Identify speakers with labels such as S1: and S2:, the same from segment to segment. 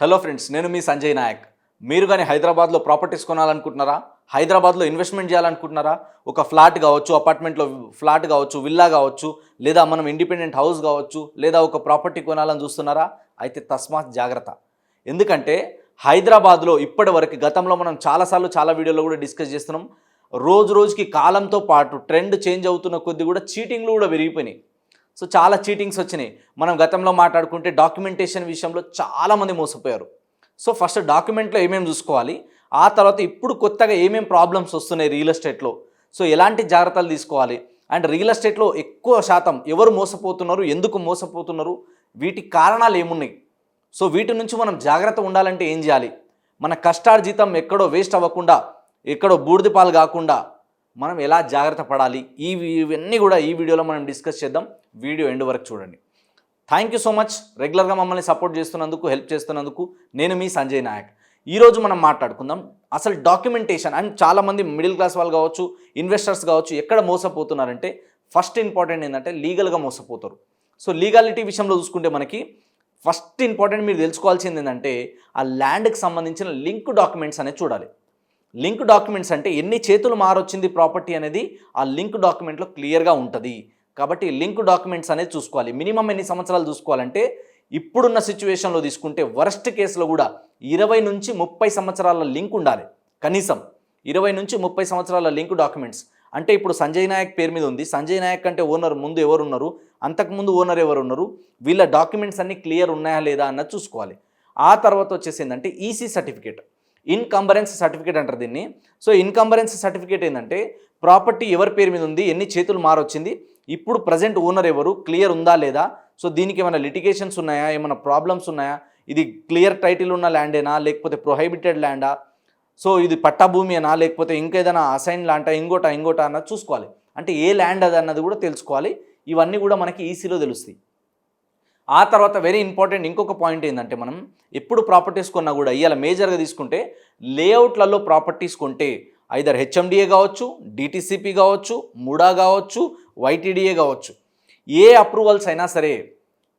S1: Hello friends నేను మీ సంజయ్ నాయక్ మీరు కానీ హైదరాబాద్లో ప్రాపర్టీస్ కొనాలనుకుంటున్నారా హైదరాబాద్లో ఇన్వెస్ట్మెంట్ చేయాలనుకుంటున్నారా ఒక ఫ్లాట్ కావచ్చు అపార్ట్మెంట్లో ఫ్లాట్ కావచ్చు విల్లా కావచ్చు లేదా మనం ఇండిపెండెంట్ హౌస్ కావచ్చు లేదా ఒక ప్రాపర్టీ కొనాలని చూస్తున్నారా అయితే తస్మాత్ జాగ్రత్త ఎందుకంటే హైదరాబాద్లో ఇప్పటి వరకు గతంలో మనం చాలాసార్లు చాలా వీడియోలో కూడా డిస్కస్ చేస్తున్నాం రోజు రోజుకి కాలంతో పాటు ట్రెండ్ చేంజ్ అవుతున్న కొద్ది కూడా చీటింగ్లు కూడా పెరిగిపోయినాయి సో చాలా చీటింగ్స్ వచ్చినాయి మనం గతంలో మాట్లాడుకుంటే డాక్యుమెంటేషన్ విషయంలో చాలామంది మోసపోయారు సో ఫస్ట్ డాక్యుమెంట్లో ఏమేమి చూసుకోవాలి ఆ తర్వాత ఇప్పుడు కొత్తగా ఏమేం ప్రాబ్లమ్స్ వస్తున్నాయి రియల్ ఎస్టేట్లో సో ఎలాంటి జాగ్రత్తలు తీసుకోవాలి అండ్ రియల్ ఎస్టేట్లో ఎక్కువ శాతం ఎవరు మోసపోతున్నారు ఎందుకు మోసపోతున్నారు వీటి కారణాలు ఏమున్నాయి సో వీటి నుంచి మనం జాగ్రత్త ఉండాలంటే ఏం చేయాలి మన కష్టార్జితం ఎక్కడో వేస్ట్ అవ్వకుండా ఎక్కడో బూడిదిపాలు కాకుండా మనం ఎలా జాగ్రత్త పడాలి ఈ ఇవన్నీ కూడా ఈ వీడియోలో మనం డిస్కస్ చేద్దాం వీడియో ఎండ్ వరకు చూడండి థ్యాంక్ యూ సో మచ్ రెగ్యులర్గా మమ్మల్ని సపోర్ట్ చేస్తున్నందుకు హెల్ప్ చేస్తున్నందుకు నేను మీ సంజయ్ నాయక్ ఈరోజు మనం మాట్లాడుకుందాం అసలు డాక్యుమెంటేషన్ అండ్ చాలామంది మిడిల్ క్లాస్ వాళ్ళు కావచ్చు ఇన్వెస్టర్స్ కావచ్చు ఎక్కడ మోసపోతున్నారంటే ఫస్ట్ ఇంపార్టెంట్ ఏంటంటే లీగల్గా మోసపోతారు సో లీగాలిటీ విషయంలో చూసుకుంటే మనకి ఫస్ట్ ఇంపార్టెంట్ మీరు తెలుసుకోవాల్సింది ఏంటంటే ఆ ల్యాండ్కి సంబంధించిన లింక్ డాక్యుమెంట్స్ అనేది చూడాలి లింక్ డాక్యుమెంట్స్ అంటే ఎన్ని చేతులు మారొచ్చింది ప్రాపర్టీ అనేది ఆ లింక్ డాక్యుమెంట్లో క్లియర్గా ఉంటుంది కాబట్టి లింక్ డాక్యుమెంట్స్ అనేది చూసుకోవాలి మినిమం ఎన్ని సంవత్సరాలు చూసుకోవాలంటే ఇప్పుడున్న సిచ్యువేషన్లో తీసుకుంటే వరస్ట్ కేసులో కూడా ఇరవై నుంచి ముప్పై సంవత్సరాల లింక్ ఉండాలి కనీసం ఇరవై నుంచి ముప్పై సంవత్సరాల లింక్ డాక్యుమెంట్స్ అంటే ఇప్పుడు సంజయ్ నాయక్ పేరు మీద ఉంది సంజయ్ నాయక్ అంటే ఓనర్ ముందు ఎవరు ఉన్నారు అంతకుముందు ఓనర్ ఎవరు ఉన్నారు వీళ్ళ డాక్యుమెంట్స్ అన్నీ క్లియర్ ఉన్నాయా లేదా అన్నది చూసుకోవాలి ఆ తర్వాత వచ్చేసి ఏంటంటే ఈసీ సర్టిఫికేట్ ఇన్కంబరెన్స్ సర్టిఫికేట్ అంటారు దీన్ని సో ఇన్కంబరెన్స్ సర్టిఫికేట్ ఏంటంటే ప్రాపర్టీ ఎవరి పేరు మీద ఉంది ఎన్ని చేతులు మారొచ్చింది ఇప్పుడు ప్రజెంట్ ఓనర్ ఎవరు క్లియర్ ఉందా లేదా సో దీనికి ఏమైనా లిటిగేషన్స్ ఉన్నాయా ఏమైనా ప్రాబ్లమ్స్ ఉన్నాయా ఇది క్లియర్ టైటిల్ ఉన్న ల్యాండేనా లేకపోతే ప్రొహైబిటెడ్ ల్యాండా సో ఇది పట్టాభూమినా లేకపోతే ఇంకేదైనా అసైన్ లాంటా ఇంకోటా ఇంకోటా అన్నది చూసుకోవాలి అంటే ఏ ల్యాండ్ అది అన్నది కూడా తెలుసుకోవాలి ఇవన్నీ కూడా మనకి ఈసీలో తెలుస్తాయి ఆ తర్వాత వెరీ ఇంపార్టెంట్ ఇంకొక పాయింట్ ఏంటంటే మనం ఎప్పుడు ప్రాపర్టీస్ కొన్నా కూడా ఇవాళ మేజర్గా తీసుకుంటే లేఅవుట్లలో ప్రాపర్టీస్ కొంటే ఐదర్ హెచ్ఎండిఏ కావచ్చు డిటీసీపీ కావచ్చు ముడా కావచ్చు వైటీడీఏ కావచ్చు ఏ అప్రూవల్స్ అయినా సరే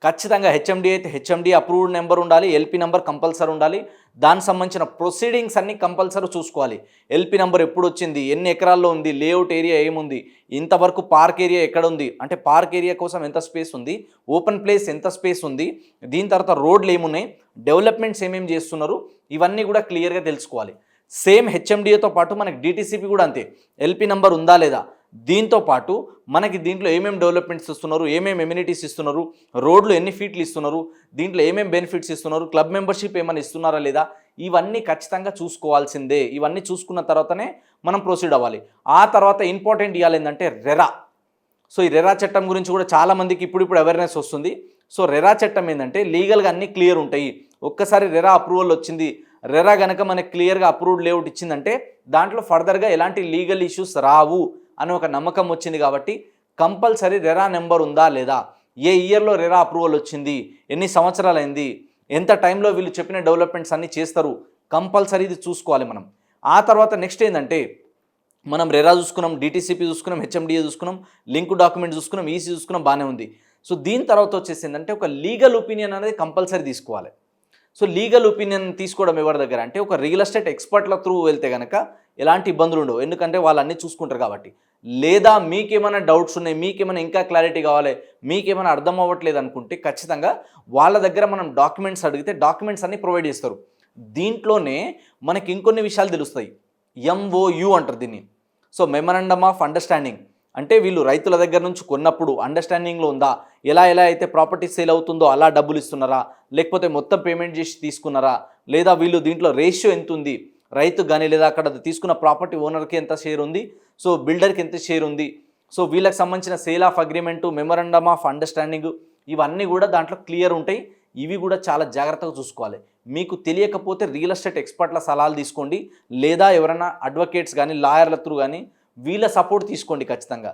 S1: ఖచ్చితంగా హెచ్ఎండి అయితే హెచ్ఎండి అప్రూవ్డ్ నెంబర్ ఉండాలి ఎల్పి నెంబర్ కంపల్సరీ ఉండాలి దానికి సంబంధించిన ప్రొసీడింగ్స్ అన్నీ కంపల్సరీ చూసుకోవాలి ఎల్పి నెంబర్ ఎప్పుడు వచ్చింది ఎన్ని ఎకరాల్లో ఉంది లేఅవుట్ ఏరియా ఏముంది ఇంతవరకు పార్క్ ఏరియా ఎక్కడ ఉంది అంటే పార్క్ ఏరియా కోసం ఎంత స్పేస్ ఉంది ఓపెన్ ప్లేస్ ఎంత స్పేస్ ఉంది దీని తర్వాత రోడ్లు ఏమున్నాయి డెవలప్మెంట్స్ ఏమేమి చేస్తున్నారు ఇవన్నీ కూడా క్లియర్గా తెలుసుకోవాలి సేమ్ హెచ్ఎండిఏతో పాటు మనకి డిటీసీపీ కూడా అంతే ఎల్పి నెంబర్ ఉందా లేదా దీంతో పాటు మనకి దీంట్లో ఏమేమి డెవలప్మెంట్స్ ఇస్తున్నారు ఏమేమి ఎమ్యూనిటీస్ ఇస్తున్నారు రోడ్లు ఎన్ని ఫీట్లు ఇస్తున్నారు దీంట్లో ఏమేమి బెనిఫిట్స్ ఇస్తున్నారు క్లబ్ మెంబర్షిప్ ఏమైనా ఇస్తున్నారా లేదా ఇవన్నీ ఖచ్చితంగా చూసుకోవాల్సిందే ఇవన్నీ చూసుకున్న తర్వాతనే మనం ప్రొసీడ్ అవ్వాలి ఆ తర్వాత ఇంపార్టెంట్ ఇవ్వాలి ఏంటంటే రెరా సో ఈ రెరా చట్టం గురించి కూడా చాలామందికి ఇప్పుడు ఇప్పుడు అవేర్నెస్ వస్తుంది సో రెరా చట్టం ఏంటంటే లీగల్గా అన్నీ క్లియర్ ఉంటాయి ఒక్కసారి రెరా అప్రూవల్ వచ్చింది రెరా కనుక మనకి క్లియర్గా అప్రూవ్డ్ లేఅవుట్ ఇచ్చిందంటే దాంట్లో ఫర్దర్గా ఎలాంటి లీగల్ ఇష్యూస్ రావు అని ఒక నమ్మకం వచ్చింది కాబట్టి కంపల్సరీ రెరా నెంబర్ ఉందా లేదా ఏ ఇయర్లో రెరా అప్రూవల్ వచ్చింది ఎన్ని సంవత్సరాలు అయింది ఎంత టైంలో వీళ్ళు చెప్పిన డెవలప్మెంట్స్ అన్నీ చేస్తారు కంపల్సరీ ఇది చూసుకోవాలి మనం ఆ తర్వాత నెక్స్ట్ ఏంటంటే మనం రెరా చూసుకున్నాం డిటీసీపీ చూసుకున్నాం హెచ్ఎండిఏ చూసుకున్నాం లింక్ డాక్యుమెంట్ చూసుకున్నాం ఈసీ చూసుకున్నాం బాగానే ఉంది సో దీని తర్వాత వచ్చేసి ఏంటంటే ఒక లీగల్ ఒపీనియన్ అనేది కంపల్సరీ తీసుకోవాలి సో లీగల్ ఒపీనియన్ తీసుకోవడం ఎవరి దగ్గర అంటే ఒక రియల్ ఎస్టేట్ ఎక్స్పర్ట్ల త్రూ వెళ్తే కనుక ఎలాంటి ఇబ్బందులు ఉండవు ఎందుకంటే వాళ్ళు చూసుకుంటారు కాబట్టి లేదా మీకేమైనా డౌట్స్ ఉన్నాయి మీకేమైనా ఇంకా క్లారిటీ కావాలి మీకేమైనా అర్థం అవ్వట్లేదు అనుకుంటే ఖచ్చితంగా వాళ్ళ దగ్గర మనం డాక్యుమెంట్స్ అడిగితే డాక్యుమెంట్స్ అన్నీ ప్రొవైడ్ చేస్తారు దీంట్లోనే మనకి ఇంకొన్ని విషయాలు తెలుస్తాయి ఎంఓయు అంటారు దీన్ని సో మెమరాండమ్ ఆఫ్ అండర్స్టాండింగ్ అంటే వీళ్ళు రైతుల దగ్గర నుంచి కొన్నప్పుడు అండర్స్టాండింగ్లో ఉందా ఎలా ఎలా అయితే ప్రాపర్టీ సేల్ అవుతుందో అలా డబ్బులు ఇస్తున్నారా లేకపోతే మొత్తం పేమెంట్ చేసి తీసుకున్నారా లేదా వీళ్ళు దీంట్లో రేషియో ఎంత ఉంది రైతు కానీ లేదా అక్కడ తీసుకున్న ప్రాపర్టీ ఓనర్కి ఎంత షేర్ ఉంది సో బిల్డర్కి ఎంత షేర్ ఉంది సో వీళ్ళకి సంబంధించిన sale of agreement memorandum of understanding ఇవన్నీ కూడా దాంట్లో క్లియర్ ఉంటాయి ఇవి కూడా చాలా జాగ్రత్తగా చూసుకోవాలి మీకు తెలియకపోతే రియల్ ఎస్టేట్ ఎక్స్పర్ట్ల సలహాలు తీసుకోండి లేదా ఎవరైనా అడ్వకేట్స్ కానీ లాయర్ల త్రూ కానీ వీళ్ళ సపోర్ట్ తీసుకోండి ఖచ్చితంగా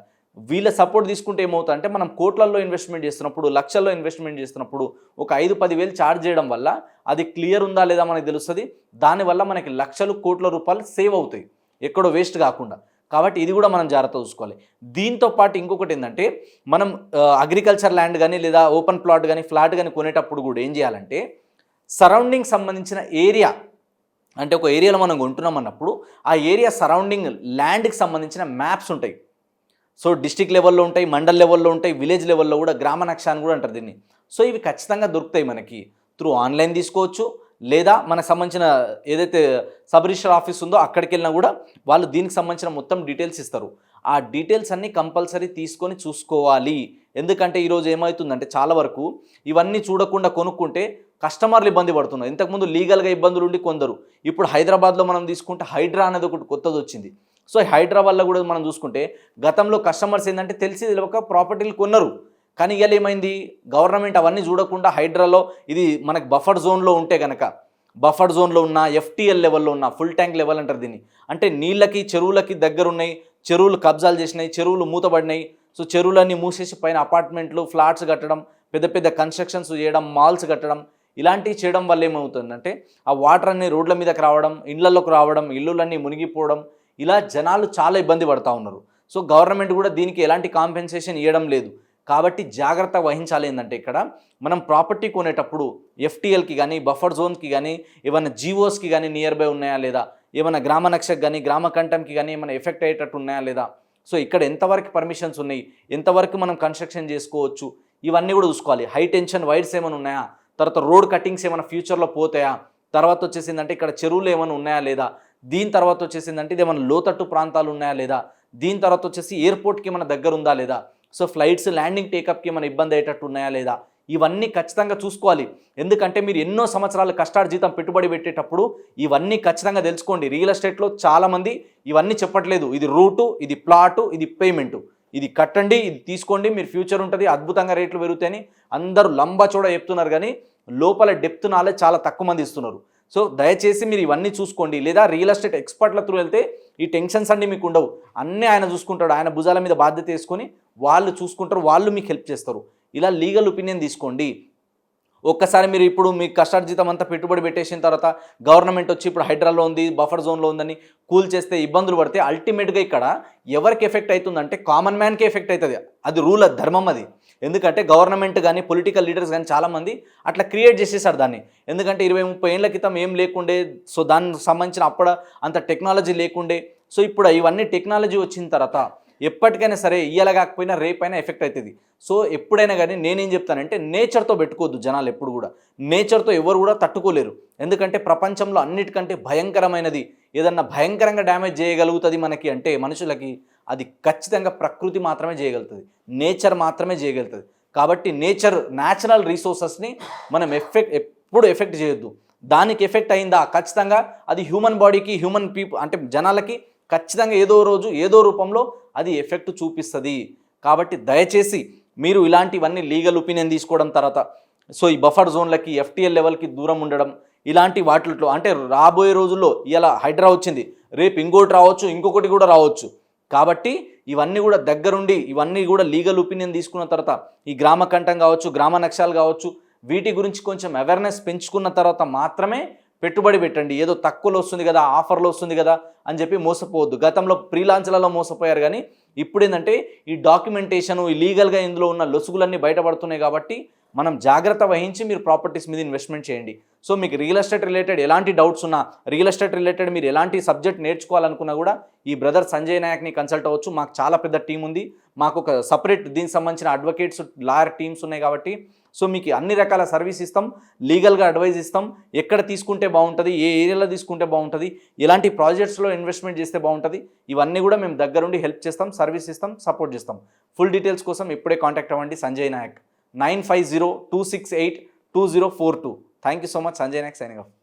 S1: వీళ్ళ సపోర్ట్ తీసుకుంటే ఏమవుతుంది అంటే మనం కోట్లల్లో ఇన్వెస్ట్మెంట్ చేస్తున్నప్పుడు లక్షల్లో ఇన్వెస్ట్మెంట్ చేస్తున్నప్పుడు ఒక ఐదు పదివేలు ఛార్జ్ చేయడం వల్ల అది క్లియర్ ఉందా లేదా మనకు తెలుస్తుంది దానివల్ల మనకి లక్షలు కోట్ల రూపాయలు సేవ్ అవుతాయి ఎక్కడో వేస్ట్ కాకుండా కాబట్టి ఇది కూడా మనం జాగ్రత్త చూసుకోవాలి దీంతో పాటు ఇంకొకటి ఏంటంటే మనం అగ్రికల్చర్ ల్యాండ్ కానీ లేదా ఓపెన్ ప్లాట్ కానీ ఫ్లాట్ కానీ కొనేటప్పుడు కూడా ఏం చేయాలంటే సరౌండింగ్ సంబంధించిన ఏరియా అంటే ఒక ఏరియాలో మనం కొంటున్నాం అన్నప్పుడు ఆ ఏరియా సరౌండింగ్ ల్యాండ్కి సంబంధించిన మ్యాప్స్ ఉంటాయి సో డిస్టిక్ లెవెల్లో ఉంటాయి మండల్ లెవెల్లో ఉంటాయి విలేజ్ లెవెల్లో కూడా గ్రామ నక్ష అని కూడా అంటారు దీన్ని సో ఇవి ఖచ్చితంగా దొరుకుతాయి మనకి త్రూ ఆన్లైన్ తీసుకోవచ్చు లేదా మనకు సంబంధించిన ఏదైతే సబ్ రిజిస్టర్ ఆఫీస్ ఉందో అక్కడికి వెళ్ళినా కూడా వాళ్ళు దీనికి సంబంధించిన మొత్తం డీటెయిల్స్ ఇస్తారు ఆ డీటెయిల్స్ అన్నీ కంపల్సరీ తీసుకొని చూసుకోవాలి ఎందుకంటే ఈరోజు ఏమవుతుందంటే చాలా వరకు ఇవన్నీ చూడకుండా కొనుక్కుంటే కస్టమర్లు ఇబ్బంది పడుతున్నారు ఇంతకుముందు లీగల్గా ఇబ్బందులు ఉండి కొందరు ఇప్పుడు హైదరాబాద్లో మనం తీసుకుంటే హైడ్రా అనేది ఒకటి కొత్తది వచ్చింది సో హైదరాబాద్లో కూడా మనం చూసుకుంటే గతంలో కస్టమర్స్ ఏంటంటే తెలిసి తెలియక ప్రాపర్టీలు కొన్నారు కానీ ఇవాళ ఏమైంది గవర్నమెంట్ అవన్నీ చూడకుండా హైడ్రాలో ఇది మనకు బఫర్ జోన్లో ఉంటే కనుక బఫర్ జోన్లో ఉన్న ఎఫ్టీఎల్ లెవెల్లో ఉన్న ఫుల్ ట్యాంక్ లెవెల్ అంటారు దీన్ని అంటే నీళ్ళకి చెరువులకి దగ్గర ఉన్నాయి చెరువులు కబ్జాలు చేసినాయి చెరువులు మూతబడినాయి సో చెరువులన్నీ మూసేసి పైన అపార్ట్మెంట్లు ఫ్లాట్స్ కట్టడం పెద్ద పెద్ద కన్స్ట్రక్షన్స్ చేయడం మాల్స్ కట్టడం ఇలాంటివి చేయడం వల్ల ఏమవుతుందంటే ఆ వాటర్ అన్ని రోడ్ల మీదకి రావడం ఇళ్లలోకి రావడం ఇల్లులన్నీ మునిగిపోవడం ఇలా జనాలు చాలా ఇబ్బంది పడుతూ ఉన్నారు సో గవర్నమెంట్ కూడా దీనికి ఎలాంటి కాంపెన్సేషన్ ఇవ్వడం లేదు కాబట్టి జాగ్రత్త వహించాలి ఏంటంటే ఇక్కడ మనం ప్రాపర్టీ కొనేటప్పుడు ఎఫ్టీఎల్కి కానీ బఫర్ జోన్కి కానీ ఏమైనా జీవోస్కి కానీ నియర్ బై ఉన్నాయా లేదా ఏమైనా గ్రామ నక్షకు కానీ గ్రామ కంఠంకి కానీ ఏమైనా ఎఫెక్ట్ అయ్యేటట్టు ఉన్నాయా లేదా సో ఇక్కడ ఎంతవరకు పర్మిషన్స్ ఉన్నాయి ఎంతవరకు మనం కన్స్ట్రక్షన్ చేసుకోవచ్చు ఇవన్నీ కూడా చూసుకోవాలి హై టెన్షన్ వైర్స్ ఏమైనా ఉన్నాయా తర్వాత రోడ్ కటింగ్స్ ఏమైనా ఫ్యూచర్లో పోతాయా తర్వాత వచ్చేసిందంటే ఇక్కడ చెరువులు ఏమైనా ఉన్నాయా లేదా దీని తర్వాత వచ్చేసిందంటే ఇది ఏమైనా లోతట్టు ప్రాంతాలు ఉన్నాయా లేదా దీని తర్వాత వచ్చేసి ఎయిర్పోర్ట్కి ఏమైనా దగ్గర ఉందా లేదా సో ఫ్లైట్స్ ల్యాండింగ్ టేకప్కి ఏమైనా ఇబ్బంది అయ్యేటట్టు ఉన్నాయా లేదా ఇవన్నీ ఖచ్చితంగా చూసుకోవాలి ఎందుకంటే మీరు ఎన్నో సంవత్సరాలు కష్టార్జితం జీతం పెట్టుబడి పెట్టేటప్పుడు ఇవన్నీ ఖచ్చితంగా తెలుసుకోండి రియల్ ఎస్టేట్లో చాలామంది ఇవన్నీ చెప్పట్లేదు ఇది రూటు ఇది ప్లాటు ఇది పేమెంటు ఇది కట్టండి ఇది తీసుకోండి మీరు ఫ్యూచర్ ఉంటుంది అద్భుతంగా రేట్లు పెరుగుతాయని అందరూ లంబా చూడ చెప్తున్నారు కానీ లోపల డెప్త్ నాలెడ్జ్ చాలా తక్కువ మంది ఇస్తున్నారు సో దయచేసి మీరు ఇవన్నీ చూసుకోండి లేదా రియల్ ఎస్టేట్ ఎక్స్పర్ట్ల త్రూ వెళ్తే ఈ టెన్షన్స్ అన్నీ మీకు ఉండవు అన్నీ ఆయన చూసుకుంటాడు ఆయన భుజాల మీద బాధ్యత వేసుకొని వాళ్ళు చూసుకుంటారు వాళ్ళు మీకు హెల్ప్ చేస్తారు ఇలా లీగల్ ఒపీనియన్ తీసుకోండి ఒక్కసారి మీరు ఇప్పుడు మీ కష్టార్జితం అంతా పెట్టుబడి పెట్టేసిన తర్వాత గవర్నమెంట్ వచ్చి ఇప్పుడు హైడ్రాలో ఉంది బఫర్ జోన్లో ఉందని కూల్ చేస్తే ఇబ్బందులు పడితే అల్టిమేట్గా ఇక్కడ ఎవరికి ఎఫెక్ట్ అవుతుందంటే కామన్ మ్యాన్కే ఎఫెక్ట్ అవుతుంది అది రూల్ ధర్మం అది ఎందుకంటే గవర్నమెంట్ కానీ పొలిటికల్ లీడర్స్ కానీ చాలామంది అట్లా క్రియేట్ చేసేసారు దాన్ని ఎందుకంటే ఇరవై ముప్పై ఏళ్ళ క్రితం ఏం లేకుండే సో దానికి సంబంధించిన అప్పుడ అంత టెక్నాలజీ లేకుండే సో ఇప్పుడు ఇవన్నీ టెక్నాలజీ వచ్చిన తర్వాత ఎప్పటికైనా సరే ఇయ్యాల కాకపోయినా రేపైనా ఎఫెక్ట్ అవుతుంది సో ఎప్పుడైనా కానీ నేనేం చెప్తానంటే నేచర్తో పెట్టుకోవద్దు జనాలు ఎప్పుడు కూడా నేచర్తో ఎవరు కూడా తట్టుకోలేరు ఎందుకంటే ప్రపంచంలో అన్నిటికంటే భయంకరమైనది ఏదన్నా భయంకరంగా డ్యామేజ్ చేయగలుగుతుంది మనకి అంటే మనుషులకి అది ఖచ్చితంగా ప్రకృతి మాత్రమే చేయగలుగుతుంది నేచర్ మాత్రమే చేయగలుగుతుంది కాబట్టి నేచర్ న్యాచురల్ రీసోర్సెస్ని మనం ఎఫెక్ట్ ఎప్పుడు ఎఫెక్ట్ చేయొద్దు దానికి ఎఫెక్ట్ అయిందా ఖచ్చితంగా అది హ్యూమన్ బాడీకి హ్యూమన్ పీపుల్ అంటే జనాలకి ఖచ్చితంగా ఏదో రోజు ఏదో రూపంలో అది ఎఫెక్ట్ చూపిస్తుంది కాబట్టి దయచేసి మీరు ఇలాంటివన్నీ లీగల్ ఒపీనియన్ తీసుకోవడం తర్వాత సో ఈ బఫర్ జోన్లకి ఎఫ్టీఎల్ లెవెల్కి దూరం ఉండడం ఇలాంటి వాటిలో అంటే రాబోయే రోజుల్లో ఇలా హైడ్రా వచ్చింది రేపు ఇంకోటి రావచ్చు ఇంకొకటి కూడా రావచ్చు కాబట్టి ఇవన్నీ కూడా దగ్గరుండి ఇవన్నీ కూడా లీగల్ ఒపీనియన్ తీసుకున్న తర్వాత ఈ గ్రామ కంఠం కావచ్చు గ్రామ నక్షాలు కావచ్చు వీటి గురించి కొంచెం అవేర్నెస్ పెంచుకున్న తర్వాత మాత్రమే పెట్టుబడి పెట్టండి ఏదో తక్కువలో వస్తుంది కదా ఆఫర్లో వస్తుంది కదా అని చెప్పి మోసపోవద్దు గతంలో ప్రీలాంచ్లలో మోసపోయారు కానీ ఇప్పుడు ఏంటంటే ఈ డాక్యుమెంటేషన్ ఈ లీగల్గా ఇందులో ఉన్న లొసుగులన్నీ బయటపడుతున్నాయి కాబట్టి మనం జాగ్రత్త వహించి మీరు ప్రాపర్టీస్ మీద ఇన్వెస్ట్మెంట్ చేయండి సో మీకు రియల్ ఎస్టేట్ రిలేటెడ్ ఎలాంటి డౌట్స్ ఉన్నా రియల్ ఎస్టేట్ రిలేటెడ్ మీరు ఎలాంటి సబ్జెక్ట్ నేర్చుకోవాలనుకున్నా కూడా ఈ బ్రదర్ సంజయ్ నాయక్ని కన్సల్ట్ అవ్వచ్చు మాకు చాలా పెద్ద టీం ఉంది మాకు ఒక సపరేట్ దీనికి సంబంధించిన అడ్వకేట్స్ లాయర్ టీమ్స్ ఉన్నాయి కాబట్టి సో మీకు అన్ని రకాల సర్వీస్ ఇస్తాం లీగల్గా అడ్వైజ్ ఇస్తాం ఎక్కడ తీసుకుంటే బాగుంటుంది ఏ ఏరియాలో తీసుకుంటే బాగుంటుంది ఎలాంటి ప్రాజెక్ట్స్లో ఇన్వెస్ట్మెంట్ చేస్తే బాగుంటుంది ఇవన్నీ కూడా మేము దగ్గరుండి హెల్ప్ చేస్తాం సర్వీస్ ఇస్తాం సపోర్ట్ చేస్తాం ఫుల్ డీటెయిల్స్ కోసం ఇప్పుడే కాంటాక్ట్ అవ్వండి Sanjay Naik 950-268-2042. Thank you so much. Sanjay Naik signing off.